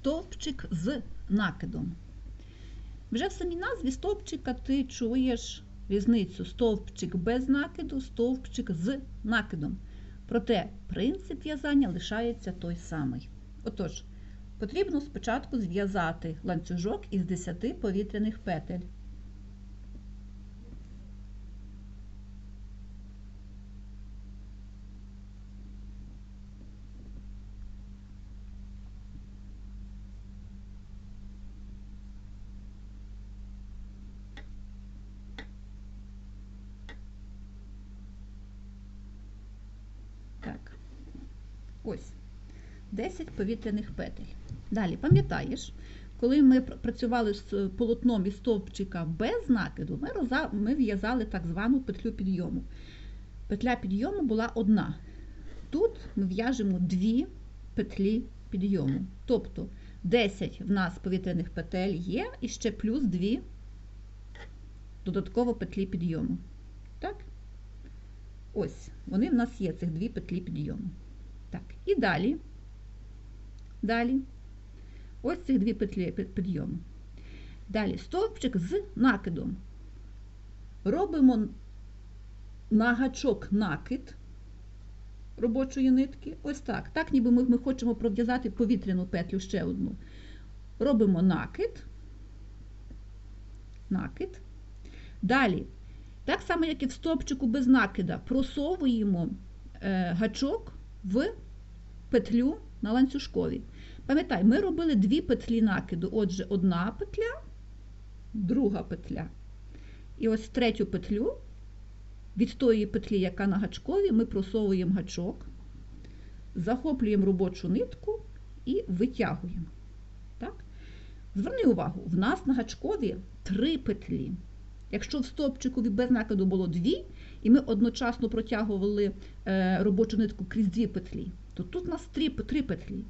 стовпчик з накидом. Вже в самій назві стовпчика ти чуєш різницю стовпчик без накиду, стовпчик з накидом. Проте принцип в'язання лишається той самий. Отож, потрібно спочатку зв'язати ланцюжок із 10 повітряних петель. Так. Ось. 10 повітряних петель. Далі, пам'ятаєш, коли ми працювали з полотном із стовпчика без накиду, ми, ми в'язали так звану петлю підйому. Петля підйому була одна. Тут ми в'яжемо дві петлі підйому. Тобто 10 в нас повітряних петель є, і ще плюс 2 додатково петлі підйому. Так? Ось, вони в нас є, цих дві петлі підйому. Так, і далі. Далі. Ось цих дві петлі під- підйому. Далі стовпчик з накидом. Робимо на гачок накид робочої нитки. Ось так. Так, ніби ми, ми хочемо пров'язати повітряну петлю ще одну. Робимо накид. Накид. Далі так само, як і в стовпчику без накида, просовуємо е, гачок в петлю на ланцюжкові. Пам'ятай, ми робили дві петлі накиду. Отже, одна петля, друга петля. І ось третю петлю від тої петлі, яка на гачкові, ми просовуємо гачок, захоплюємо робочу нитку і витягуємо. Так? Зверни увагу, в нас на гачкові три петлі. Якщо в стовпчикові без накиду було дві, і ми одночасно протягували е, робочу нитку крізь дві петлі, то тут у нас три, три петлі.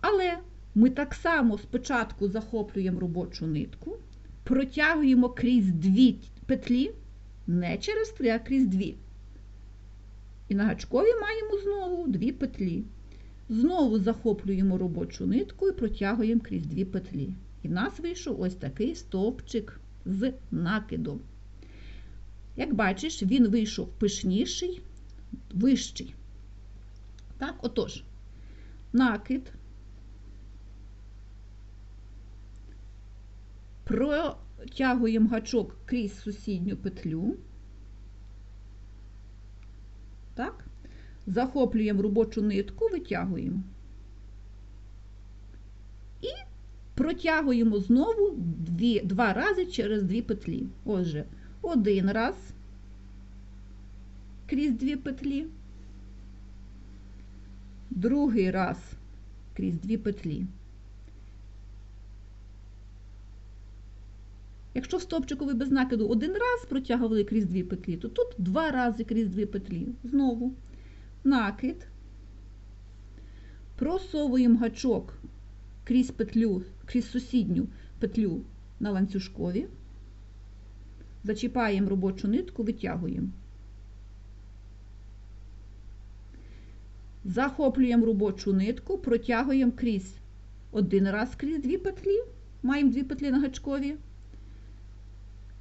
Але ми так само спочатку захоплюємо робочу нитку, протягуємо крізь дві петлі, не через три, а крізь дві. І на гачкові маємо знову дві петлі. Знову захоплюємо робочу нитку і протягуємо крізь дві петлі. І в нас вийшов ось такий стовпчик з накидом. Як бачиш, він вийшов пишніший, вищий. Так, отож, накид. Протягуємо гачок крізь сусідню петлю. Так, захоплюємо робочу нитку, витягуємо. І протягуємо знову дві, два рази через дві петлі. Отже, один раз крізь дві петлі, другий раз крізь дві петлі. Якщо в стовпчику ви без накиду один раз протягували крізь дві петлі, то тут два рази крізь дві петлі. Знову накид, просовуємо гачок крізь петлю, крізь сусідню петлю на ланцюжкові, зачіпаємо робочу нитку, витягуємо. Захоплюємо робочу нитку, протягуємо крізь один раз крізь дві петлі, маємо дві петлі на гачкові.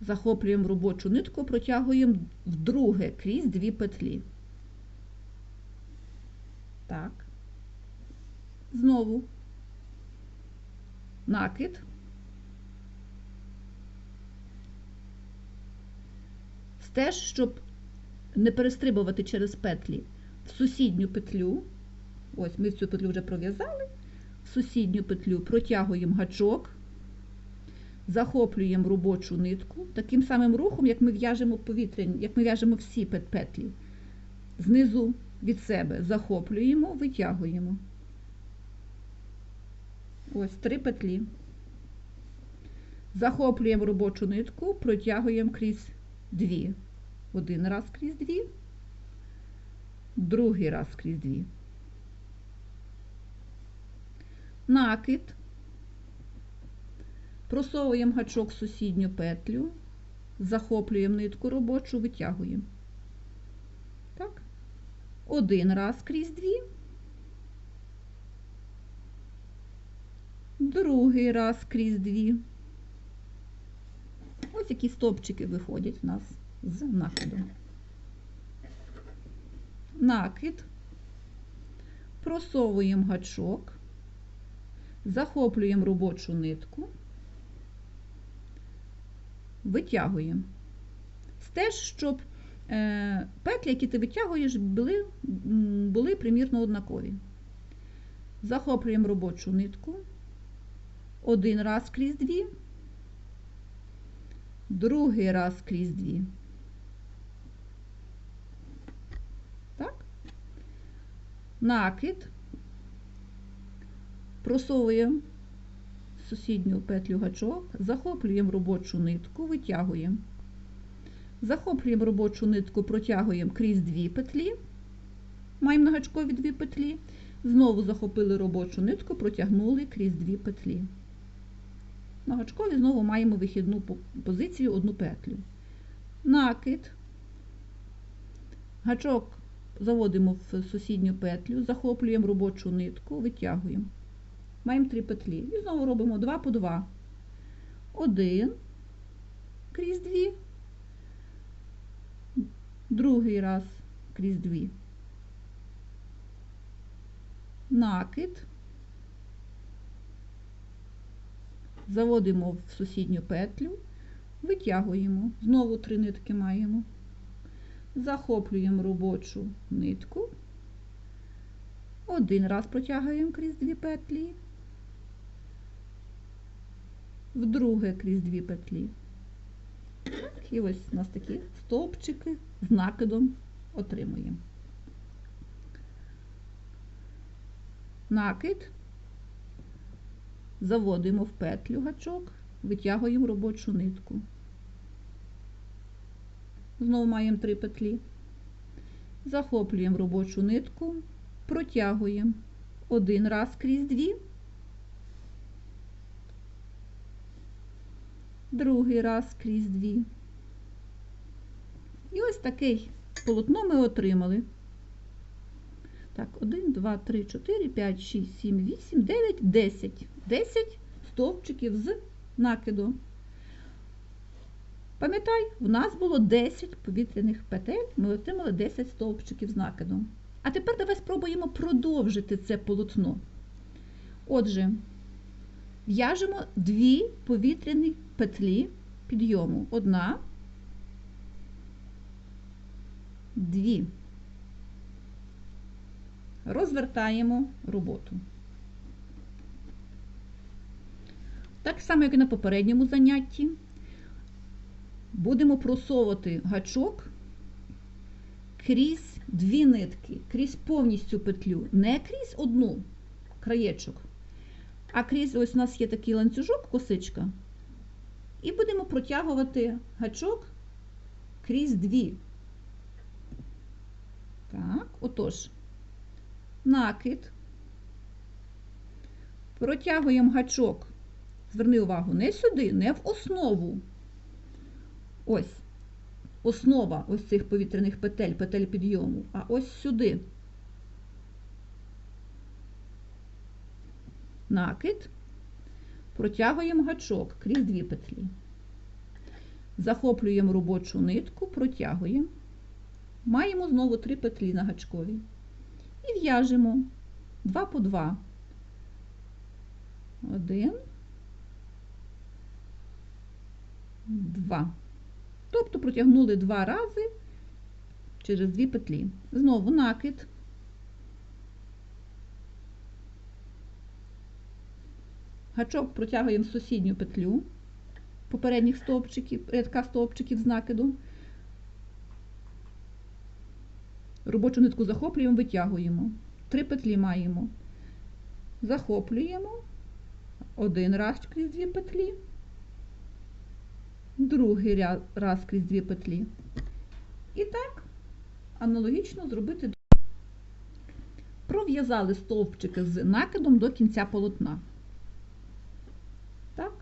Захоплюємо робочу нитку, протягуємо вдруге крізь дві петлі. Так. Знову накид. Стеж, щоб не перестрибувати через петлі, в сусідню петлю. Ось ми цю петлю вже пров'язали. В сусідню петлю протягуємо гачок, захоплюємо робочу нитку таким самим рухом, як ми в'яжемо повітряні, як ми в'яжемо всі петлі. Знизу від себе захоплюємо, витягуємо. Ось три петлі. Захоплюємо робочу нитку, протягуємо крізь дві. Один раз крізь дві, другий раз крізь дві. Накид. Просовуємо гачок в сусідню петлю, захоплюємо нитку робочу, витягуємо. Так. Один раз крізь дві. другий раз крізь дві. Ось які стовпчики виходять в нас з накидом. Накид. Просовуємо гачок, захоплюємо робочу нитку, витягуємо. Стеж, щоб е, петлі, які ти витягуєш, були, були примірно однакові. Захоплюємо робочу нитку. Один раз крізь дві, другий раз крізь дві. Так? Накид. Просовуємо сусідню петлю гачок, захоплюємо робочу нитку, витягуємо. Захоплюємо робочу нитку, протягуємо крізь дві петлі. Маємо на гачкові дві петлі. Знову захопили робочу нитку, протягнули крізь дві петлі. На гачкові знову маємо вихідну позицію одну петлю. Накид. Гачок заводимо в сусідню петлю, захоплюємо робочу нитку, витягуємо. Маємо три петлі. І знову робимо два по два. Один крізь дві, другий раз крізь дві. Накид. Заводимо в сусідню петлю, витягуємо. Знову три нитки маємо. Захоплюємо робочу нитку. Один раз протягуємо крізь дві петлі. Вдруге крізь дві петлі. І ось у нас такі стовпчики з накидом отримуємо. Накид. Заводимо в петлю гачок, витягуємо робочу нитку. Знову маємо три петлі. Захоплюємо робочу нитку, протягуємо один раз крізь дві, другий раз крізь дві. І ось такий полотно ми отримали. Так, 1, 2, 3, 4, 5, 6, 7, 8, 9, 10. 10 стовпчиків з накиду. Пам'ятай, в нас було 10 повітряних петель, ми отримали 10 стовпчиків з накидом. А тепер давай спробуємо продовжити це полотно. Отже, в'яжемо дві повітряні петлі підйому. Одна, дві. Розвертаємо роботу. Так само, як і на попередньому занятті, будемо просовувати гачок крізь дві нитки, крізь повністю петлю, не крізь одну краєчок, а крізь ось у нас є такий ланцюжок, косичка, і будемо протягувати гачок крізь дві. Так, отож, накид, протягуємо гачок. Зверни увагу, не сюди, не в основу. Ось основа ось цих повітряних петель, петель підйому, а ось сюди. Накид, протягуємо гачок крізь дві петлі. Захоплюємо робочу нитку, протягуємо. Маємо знову три петлі на гачкові. І в'яжемо два по два. Один. Два. Тобто протягнули два рази через дві петлі. Знову накид. Гачок протягуємо в сусідню петлю попередніх стовпчиків, рядка стовпчиків з накиду. Робочу нитку захоплюємо, витягуємо. Три петлі маємо. Захоплюємо один раз крізь дві петлі другий ряд, раз крізь дві петлі. І так, аналогічно зробити. Пров'язали стовпчики з накидом до кінця полотна. Так.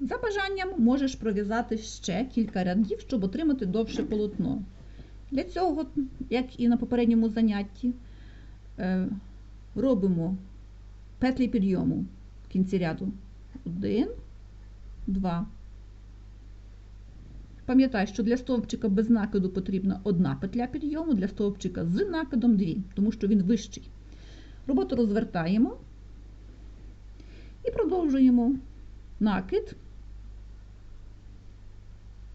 За бажанням можеш пров'язати ще кілька рядів, щоб отримати довше полотно. Для цього, як і на попередньому занятті, е, робимо петлі підйому в кінці ряду. Один, два. Пам'ятай, що для стовпчика без накиду потрібна одна петля підйому, для стовпчика з накидом дві, тому що він вищий. Роботу розвертаємо і продовжуємо накид.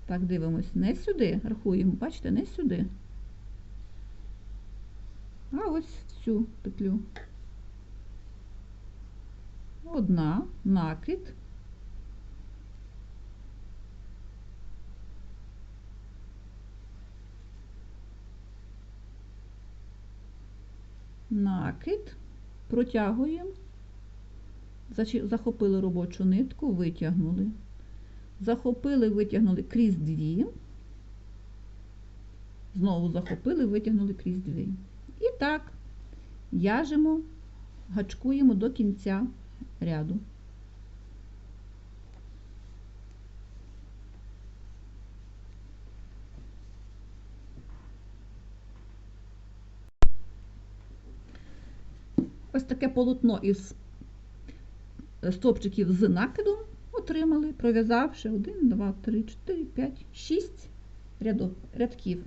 Так, дивимось, не сюди, рахуємо, бачите, не сюди. А ось в цю петлю. Одна, накид. Накид, протягуємо, захопили робочу нитку, витягнули. Захопили, витягнули крізь дві. Знову захопили, витягнули крізь дві. І так в'яжемо, гачкуємо до кінця ряду. Ось таке полотно із стовпчиків з накидом отримали, пров'язавши 1, 2, 3, 4, 5, 6 рядок, рядків.